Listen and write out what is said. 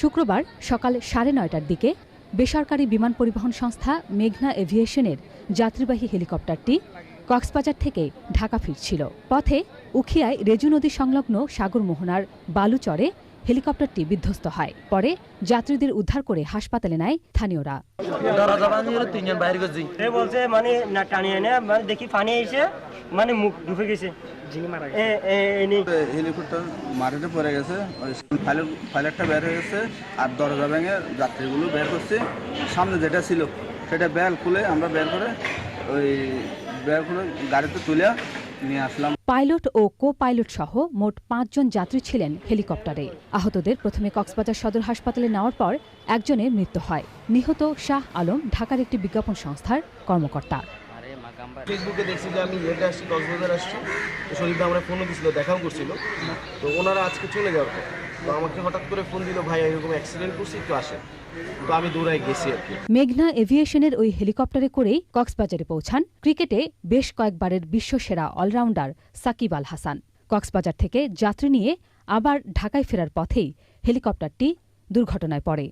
শুক্রবার সকাল সাড়ে নয়টার দিকে বেসরকারি বিমান পরিবহন সংস্থা মেঘনা এভিয়েশনের যাত্রীবাহী হেলিকপ্টারটি কক্সবাজার থেকে ঢাকা ফিরছিল। পথে উখিয়ায় রেজু নদী সংলগ্ন সাগর মোহনার বালুচরে হেলিকপ্টারটি বিধ্বস্ত হয়। পরে যাত্রীদের উদ্ধার করে হাসপাতালে নেয় স্থানীয়রা। মানে না টানিয়ে মানে দেখি পানি এসে মানে মুখ গেছে। হেলিকপ্টার মাটিতে পড়ে গেছে। বের হয়ে গেছে আর দরজা ভেঙে যাত্রীগুলো বের করছে। সামনে যেটা ছিল সেটা বেল খুলে আমরা বের করে ওই বের করে গাড়িতে তুলে নিয়ে আসলাম। পাইলট ও কো পাইলট সহ মোট পাঁচজন যাত্রী ছিলেন হেলিকপ্টারে। আহতদের প্রথমে কক্সবাজার সদর হাসপাতালে নেওয়ার পর একজনের মৃত্যু হয়। নিহত শাহ আলম ঢাকার একটি বিজ্ঞাপন সংস্থার কর্মকর্তা। ফেসবুকে দেখছি যে আমি আসছি কক্সবাজার আসছি। শরীফ আমরা ফোনও দিছিল দেখাও করছিল। তো ওনারা আজকে চলে যাবে মেঘনা এভিয়েশনের ওই হেলিকপ্টারে করেই কক্সবাজারে পৌঁছান। ক্রিকেটে বেশ কয়েকবারের বিশ্বসেরা অলরাউন্ডার সাকিব আল হাসান। কক্সবাজার থেকে যাত্রী নিয়ে আবার ঢাকায় ফেরার পথেই হেলিকপ্টারটি দুর্ঘটনায় পড়ে।